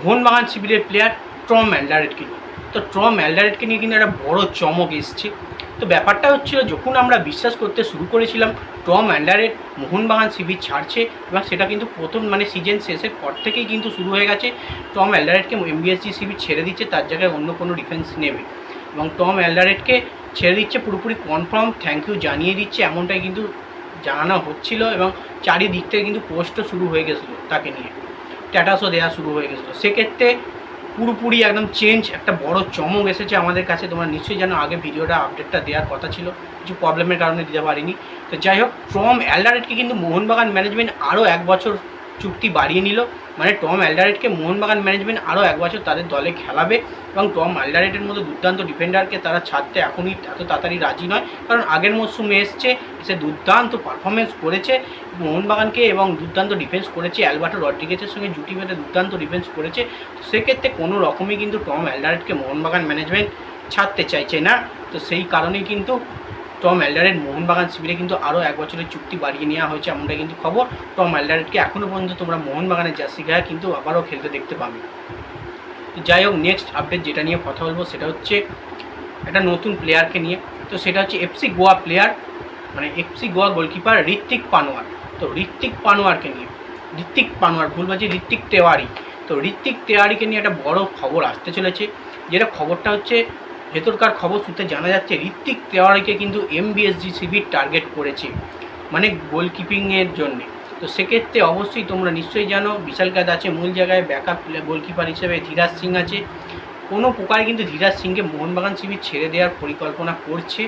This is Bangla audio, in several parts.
মোহনবাগান শিবিরের প্লেয়ার ট্রম অ্যান্ডারেটকে নিয়ে। তো ট্রম অ্যান্ডারেটকে নিয়ে কিন্তু একটা বড় চমক এসছে। তো ব্যাপারটা হচ্ছিল, যখন আমরা বিশ্বাস করতে শুরু করেছিলাম, টম অ্যান্ডারেট মোহনবাগান শিবির ছাড়ছে এবং সেটা কিন্তু প্রথম মানে সিজন শেষের পর থেকেই কিন্তু শুরু হয়ে গেছে। টম অ্যান্ডারেটকে এমবিএসজি শিবির ছেড়ে দিচ্ছে, তার জায়গায় অন্য কোনো ডিফেন্স নেবে। এবং টম অ্যান্ডারেটকে ছেড়ে দিচ্ছে, পুরোপুরি কনফার্ম থ্যাংক ইউ জানিয়ে দিচ্ছে, এমনটাই কিন্তু জানানো হচ্ছিল এবং চারিদিক থেকে কিন্তু পোস্টও শুরু হয়ে গেছিল তাকে নিয়ে। স্ট্যাটাসও দেওয়া শুরু হয়ে গেছিল। সেক্ষেত্রে পুরোপুরি একদম চেঞ্জ একটা বড় চমক এসেছে আমাদের কাছে। তোমরা নিশ্চয়ই জানো, আগে ভিডিওটা আপডেটটা দেওয়ার কথা ছিল। কিছু প্রবলেমের কারণে দিতে পারিনি। তো যাই হোক ফ্রম অ্যালডারেটকে কিন্তু মোহনবাগান ম্যানেজমেন্ট আরও এক বছর চুক্তি বাড়িয়ে নিল। মানে টম অ্যালডারেটকে মোহনবাগান ম্যানেজমেন্ট আরও এক বছর তাদের দলে খেলাবে এবং টম অ্যালডারেটের মতো দুর্দান্ত ডিফেন্ডারকে তারা ছাড়তে এখনই এত তাড়াতাড়ি রাজি নয়। কারণ আগের মরশুমে এসছে সে দুর্দান্ত পারফরমেন্স করেছে মোহনবাগানকে এবং দুর্দান্ত ডিফেন্স করেছে। অ্যালবার্টো রড্রিগেজের সঙ্গে জুটি বেঁধে দুর্দান্ত ডিফেন্স করেছে। সেক্ষেত্রে কোনো রকমই কিন্তু টম অ্যালডারেটকে মোহনবাগান ম্যানেজমেন্ট ছাড়তে চাইছে না। তো সেই কারণেই কিন্তু টম অ্যালডারেট মোহনবাগান শিবিরে কিন্তু আরও এক বছরের চুক্তি বাড়িয়ে নেওয়া হয়েছে এমনটা কিন্তু খবর। টম অ্যালডারেটকে এখনও পর্যন্ত তোমরা মোহনবাগানের জার্সি গায়ে কিন্তু আবারও খেলতে দেখতে পাবে। যাই হোক নেক্সট আপডেট যেটা নিয়ে কথা বলব সেটা হচ্ছে একটা নতুন প্লেয়ারকে নিয়ে। তো সেটা হচ্ছে এফসি গোয়া প্লেয়ার মানে এফসি গোয়া গোলকিপার ঋত্বিক পানোয়ার তো ঋত্বিক পানোয়ারকে নিয়ে ঋত্বিক পানোয়ার ভুল বলছি ঋত্বিক তেওয়ারি তো ঋত্বিক তেওয়ারিকে নিয়ে একটা বড় খবর আসতে চলেছে। যেটা খবরটা হচ্ছে ভেতরকার খবর সূত্রে জানা যাচ্ছে, ঋত্বিক তেওয়ারিকে কিন্তু এমবিএসজি শিবির টার্গেট করেছে মানে গোলকিপিংয়ের জন্যে। তো সেক্ষেত্রে অবশ্যই তোমরা নিশ্চয়ই জানো, বিশাল কাজ আছে, মূল জায়গায় ব্যাকআপ গোলকিপার হিসেবে ধীরাজ সিং আছে। কোনো প্রকারে কিন্তু ধীরাজ সিংকে মোহনবাগান শিবির ছেড়ে দেওয়ার পরিকল্পনা করছে।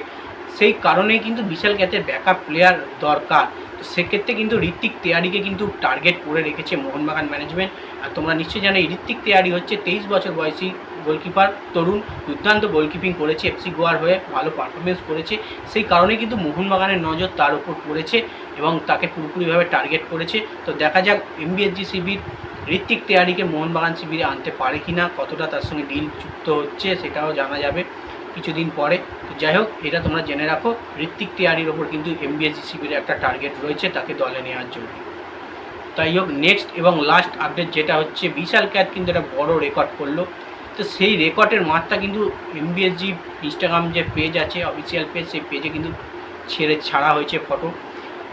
সেই কারণেই কিন্তু বিশাল ক্যাচের ব্যাকআপ প্লেয়ার দরকার। তো সেক্ষেত্রে কিন্তু ঋত্বিক তেয়ারিকে কিন্তু টার্গেট করে রেখেছে মোহনবাগান ম্যানেজমেন্ট আর তোমরা নিশ্চয়ই জানো, এই ঋত্বিক তেয়ারি হচ্ছে তেইশ বছর বয়সী গোলকিপার তরুণ দুর্দান্ত গোলকিপিং করেছে এফসি গোয়ার হয়ে ভালো পারফরমেন্স করেছে। সেই কারণে কিন্তু মোহনবাগানের নজর তার উপর পড়েছে এবং তাকে পুরোপুরিভাবে টার্গেট করেছে। তো দেখা যাক এমবিএসজি শিবির ঋত্বিক তেয়ারিকে মোহনবাগান শিবিরে আনতে পারে কি না কতটা তার সঙ্গে ডিল যুক্ত হচ্ছে সেটাও জানা যাবে কিছুদিন পরে। তো যাই হোক, এটা তোমরা জেনে রাখো ঋত্বিক তেয়ারির ওপর কিন্তু এমবিএসজি শিবিরে একটা টার্গেট রয়েছে তাকে দলে নেওয়ার জন্য। তাই হোক নেক্সট এবং লাস্ট আপডেট যেটা হচ্ছে, বিশাল ক্যাট কিন্তু একটা বড় রেকর্ড করল। তো সেই রেকর্ডের মাত্রা কিন্তু এমবিএসজি ইনস্টাগ্রাম যে পেজ আছে অফিসিয়াল পেজ সেই পেজে কিন্তু ছেড়ে, ছাড়া হয়েছে ফটো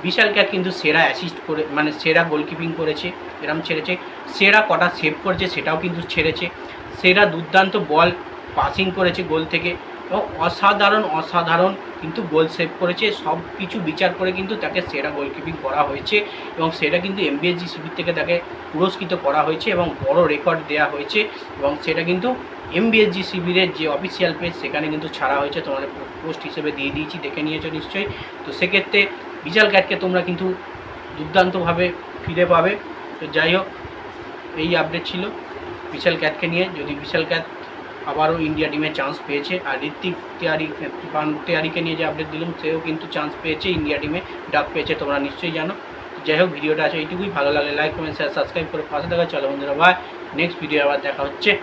বিশাল ক্যাট কিন্তু সেরা অ্যাসিস্ট করে মানে সেরা গোলকিপিং করেছে, এরম ছেড়েছে। সেরা কটা সেভ করেছে, সেটাও কিন্তু ছেড়েছে। সেরা দুর্দান্ত বল পাসিং করেছে গোল থেকে। অসাধারণ অসাধারণ কিন্তু গোল সেভ করেছে। সব কিছু বিচার করে কিন্তু তাকে সেরা গোলকিপিং করা হয়েছে এবং সেটা কিন্তু এমবিএসজি শিবির থেকে তাকে পুরস্কৃত করা হয়েছে এবং বড় রেকর্ড দেওয়া হয়েছে এবং সেটা কিন্তু এমবিএসজি শিবিরের যে অফিসিয়াল পেজ সেখানে কিন্তু ছাড়া হয়েছে। তোমাদের পোস্ট হিসেবে দিয়ে দিয়েছি, দেখে নিয়েছো নিশ্চয়ই। তো সেক্ষেত্রে বিশাল ক্যাটকে তোমরা কিন্তু দুর্দান্তভাবে ফিরে পাবে। তো যাই হোক, এই আপডেট ছিল বিশাল ক্যাটকে নিয়ে। যদি বিশাল ক্যাট আবারও ইন্ডিয়া টিমে চান্স পেয়েছে। আর ঋত্বিক তেয়ারি তেয়ারিকে নিয়ে যে আপডেট দিলাম, সেও কিন্তু চান্স পেয়েছে ইন্ডিয়া টিমে। ডাক পেয়েছে, তোমরা নিশ্চয়ই জানো। যাই হোক, ভিডিওটা আছে এইটুকুই। ভালো লাগলে লাইক কমেন্ট শেয়ার সাবস্ক্রাইব করে পাশে থাকা। চলো বন্ধুরা ভাই নেক্সট ভিডিও আবার দেখা হচ্ছে।